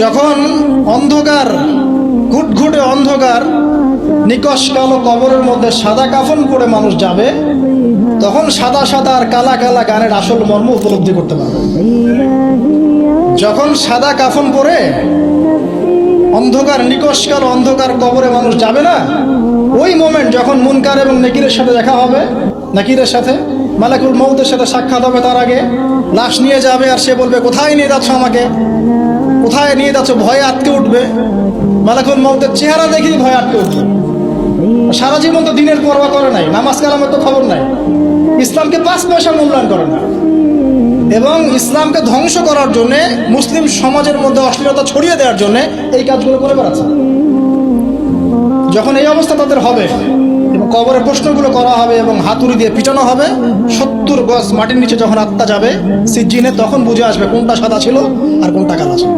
যখন অন্ধকার, ঘুটঘুটে অন্ধকার, নিকশ কালো কবরের মধ্যে সাদা কাফন পরে মানুষ যাবে, তখন সাদা সাদা আর কালা কালা গানের আসল মর্ম উপলব্ধি করতে পারবে। যখন সাদা কাফন পরে অন্ধকার, নিকশ কালো অন্ধকার কবরে মানুষ যাবে না, ওই মোমেন্ট যখন মুনকার এবং নাকিরের সাথে দেখা হবে, নাকিরের সাথে, মালাকুল মৌতের সাথে সাক্ষাৎ হবে তার আগে, লাশ নিয়ে যাবে আর সে বলবে, কোথায় নিয়ে যাচ্ছ আমাকে? কোথায় নিয়ে যাচ্ছ? ভয়ে আটকে উঠবে। মালাকুল মৌতের চেহারা দেখেই ভয় আটকে উঠবে। সারা জীবন তো দিনের পরোয়া করে নাই, নামাজ কালামের তো খবর নাই। ইসলামকে পাঁচ পয়সা মূল্যায়ন করে না। এবং ইসলামকে ধ্বংস করার জন্য, মুসলিম সমাজের মধ্যে অশ্লীলতা ছড়িয়ে দেওয়ার জন্য এই কাজগুলো করে বেড়াচ্ছে। যখন এই অবস্থা তাদের হবে, এবং কবরের প্রশ্নগুলো করা হবে এবং হাতুড়ি দিয়ে পিটানো হবে, সত্তর গজ মাটির নিচে যখন আত্মা যাবে সিজিনে তখন বুঝে আসবে কোনটা সাদা ছিল আর কোনটা কালো ছিল।